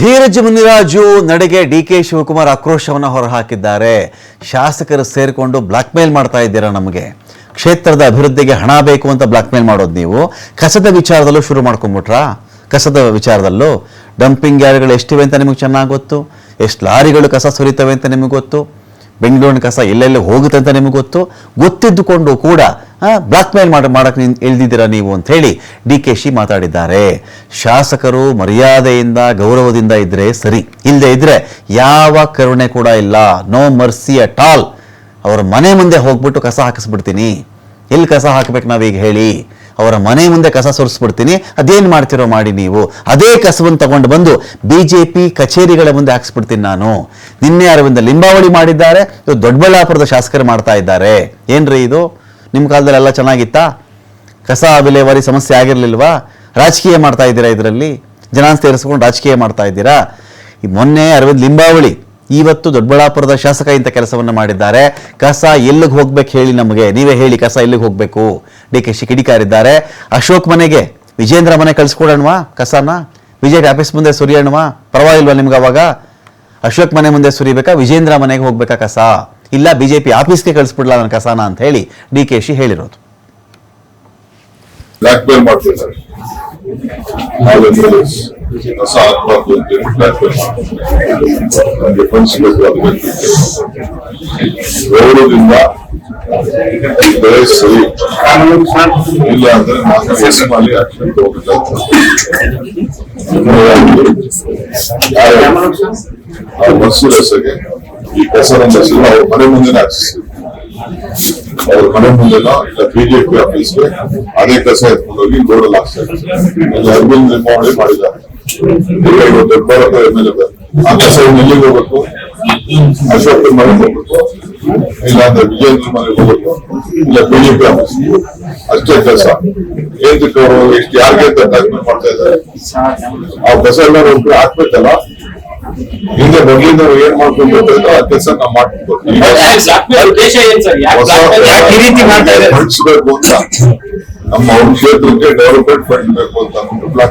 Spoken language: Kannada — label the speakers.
Speaker 1: ಧೀರಜ್ ಮುನಿರಾಜು ನಡೆಗೆ ಡಿ ಕೆ ಶಿವಕುಮಾರ್ ಆಕ್ರೋಶವನ್ನು ಹೊರಹಾಕಿದ್ದಾರೆ. ಶಾಸಕರು ಸೇರಿಕೊಂಡು ಬ್ಲಾಕ್ ಮೇಲ್ ಮಾಡ್ತಾ ಇದ್ದೀರಾ ನಮಗೆ? ಕ್ಷೇತ್ರದ ಅಭಿವೃದ್ಧಿಗೆ ಹಣ ಬೇಕು ಅಂತ ಬ್ಲಾಕ್ ಮೇಲ್ ಮಾಡೋದು ನೀವು. ಕಸದ ವಿಚಾರದಲ್ಲೂ ಶುರು ಮಾಡ್ಕೊಂಬಿಟ್ರಾ ಕಸದ ವಿಚಾರದಲ್ಲೂ? ಡಂಪಿಂಗ್ ಯಾರ್ಡ್ಗಳು ಎಷ್ಟಿವೆ ಅಂತ ನಿಮಗೆ ಚೆನ್ನಾಗಿ ಗೊತ್ತು? ಎಷ್ಟು ಲಾರಿಗಳು ಕಸ ಸುರಿತವೆ ಅಂತ ನಿಮಗೆ ಗೊತ್ತು? ಬೆಂಗಳೂರಿನ ಕಸ ಎಲ್ಲೆಲ್ಲಿ ಹೋಗುತ್ತೆ ಅಂತ ನಿಮಗೆ ಗೊತ್ತು? ಗೊತ್ತಿದ್ದುಕೊಂಡು ಕೂಡ ಬ್ಲಾಕ್ ಮೇಲ್ ಮಾಡಿ ಮಾಡಕ್ಕೆ ಇಳ್ದಿದ್ದೀರಾ ನೀವು ಅಂತ ಹೇಳಿ ಡಿ ಕೆ ಶಿ ಮಾತಾಡಿದ್ದಾರೆ. ಶಾಸಕರು ಮರ್ಯಾದೆಯಿಂದ, ಗೌರವದಿಂದ ಇದ್ರೆ ಸರಿ. ಇಲ್ಲದೆ ಇದ್ರೆ ಯಾವ ಕರುಣೆ ಕೂಡ ಇಲ್ಲ. ನೋ ಮರ್ಸಿ ಅಟ್ ಆಲ್ ಅವರ ಮನೆ ಮುಂದೆ ಹೋಗ್ಬಿಟ್ಟು ಕಸ ಹಾಕಿಸ್ಬಿಡ್ತೀನಿ. ಎಲ್ಲಿ ಕಸ ಹಾಕ್ಬೇಕು ನಾವೀಗ ಹೇಳಿ. ಅವರ ಮನೆ ಮುಂದೆ ಕಸ ಸುರಿಸ್ಬಿಡ್ತೀನಿ. ಅದೇನು ಮಾಡ್ತಿರೋ ಮಾಡಿ ನೀವು. ಅದೇ ಕಸವನ್ನು ತಗೊಂಡು ಬಂದು ಬಿ ಜೆ ಪಿ ಕಚೇರಿಗಳ ಮುಂದೆ ಹಾಕ್ಸ್ಬಿಡ್ತೀನಿ ನಾನು. ನಿನ್ನೆ ಅರವಿಂದ ಲಿಂಬಾವಳಿ ಮಾಡಿದ್ದಾರೆ. ಇವತ್ತು ದೊಡ್ಡಬಳ್ಳಾಪುರದ ಶಾಸಕರು ಮಾಡ್ತಾ ಇದ್ದಾರೆ. ಏನ್ರಿ ಇದು? ನಿಮ್ಮ ಕಾಲದಲ್ಲಿ ಎಲ್ಲ ಚೆನ್ನಾಗಿತ್ತಾ? ಕಸ ವಿಲೇವಾರಿ ಸಮಸ್ಯೆ ಆಗಿರಲಿಲ್ವಾ? ರಾಜಕೀಯ ಮಾಡ್ತಾ ಇದ್ದೀರಾ ಇದರಲ್ಲಿ? ಜನ ಸೇರಿಸ್ಕೊಂಡು ರಾಜಕೀಯ ಮಾಡ್ತಾ ಇದ್ದೀರಾ? ಮೊನ್ನೆ ಅರವಿಂದ್ ಲಿಂಬಾವಳಿ ಇವತ್ತು ದೊಡ್ಡಬಳ್ಳಾಪುರದ ಶಾಸಕ ಇಂಥ ಕೆಲಸವನ್ನು ಮಾಡಿದ್ದಾರೆ. ಕಸ ಎಲ್ಲಿಗೆ ಹೋಗ್ಬೇಕು ಹೇಳಿ ನಮಗೆ? ನೀವೇ ಹೇಳಿ ಕಸ ಎಲ್ಲಿಗೆ ಹೋಗ್ಬೇಕು? ಡಿ ಕೆ ಶಿ ಕಿಡಿಕಾರಿದ್ದಾರೆ. ಅಶೋಕ್ ಮನೆಗೆ ವಿಜೇಂದ್ರ ಮನೆ ಕಳಿಸ್ಕೊಡೋಣ ಕಸನ? ವಿಜಯ್ ಆಫೀಸ್ ಮುಂದೆ ಸುರಿಯೋಣವಾ? ಪರವಾಗಿಲ್ವಾ ನಿಮ್ಗೆ ಅವಾಗ? ಅಶೋಕ್ ಮನೆ ಮುಂದೆ ಸುರಿಬೇಕಾ? ವಿಜೇಂದ್ರ ಮನೆಗೆ ಹೋಗ್ಬೇಕಾ ಕಸ? ಇಲ್ಲ, ಬಿಜೆಪಿ ಆಫೀಸ್ಗೆ ಕಳಿಸ್ಬಿಡ್ಲಾ ನನ್ನ ಕಸನ ಅಂತ ಹೇಳಿ ಡಿ ಕೆ ಶಿ ಹೇಳಿರೋದು.
Speaker 2: ಬ್ಲಾಕ್ ಮೇಲ್ ಮಾಡ್ತಿದ್ದಾರೆ ನಾವೆಲ್ಲರೂ ಹೊಸ ಆತ್ಮಹತ್ಯೆ ಅಂತೇಳಿ ಬ್ಲಾಕ್ ಮೇಲ್ ನಮಗೆ ಫಂಡ್ಸ್ ಬೇಕು ಅದು ಬೇಕು ಗೌರವದಿಂದ ಈ ಬೆಳೆ ಸರಿ ಇಲ್ಲ ಅಂದ್ರೆ ನಾನು ಎಸ್ ಎಂ ಅಲ್ಲಿ ಆಕ್ಷನ್ ಆ ಮನ್ಸೂರ್ ಹೆಸರಿಗೆ ಈ ಕಸರ ಹೆಸರು ಅವ್ರ ಮನೆ ಮುಂದೆ ಹಾಕ್ಸಿಸ್ತೀವಿ ಅವ್ರ ಮನೆ ಮುಂದೆನ ಇಲ್ಲ ಬಿಜೆಪಿ ಆಫೀಸ್ಗೆ ಅದೇ ಕಸ ಎತ್ಕೊಂಡು ಹೋಗಿ ರೋಡಲ್ಲಿ ಹಾಕ್ತಾರೆ ಇಲ್ಲಿ ಅರವಿಂದ್ ಲಿಂಬಾವಳಿ ಮಾಡಿದ್ದಾರೆ ಈಗ ಇವತ್ತು ದೊಡ್ಡಬಳ್ಳಾಪುರ ಎಂ ಎಲ್ ಎ ಆ ಕಸ ಇನ್ನು ಎಲ್ಲಿಗೆ ಹೋಗ್ಬೇಕು ಅಶೋಕ್ ಮನೆಗೆ ಹೋಗ್ಬೇಕು ಇಲ್ಲ ಅಂದ್ರೆ ವಿಜೇಂದ್ರ ಮನೆಗೆ ಹೋಗ್ಬೇಕು ಇಲ್ಲ ಬಿಜೆಪಿ ಆಫೀಸ್ ಅಷ್ಟೇ ಕೆಲಸ ಏನ್ದಕ್ಕೆ ಅವರು ಎಷ್ಟು ಯಾರಿಗೆ ಅಂತ ಟ್ರೀಟ್ಮೆಂಟ್ ಮಾಡ್ತಾ ಇದ್ದಾರೆ ಆ ಕಸ ಎಲ್ಲ ಒಬ್ರು ಹಾಕ್ಬೇಕಲ್ಲ ಹಿಂದೆ ಮೊದಲಿಂದ ನಾವು ಏನ್ ಮಾಡ್ಕೊಂಡು ಆ ಕೆಲಸ ನಾವು ಮಾಡ್ಕೊಂಡು ನಮ್ಮ ಅವ್ರ ಕ್ಷೇತ್ರಕ್ಕೆ ಡೆವಲಪ್ಮೆಂಟ್ ಫಂಡ್ ಬೇಕು ಅಂತ. ಅಂದ್ಬಿಟ್ಟು ಬ್ಲಾಕ್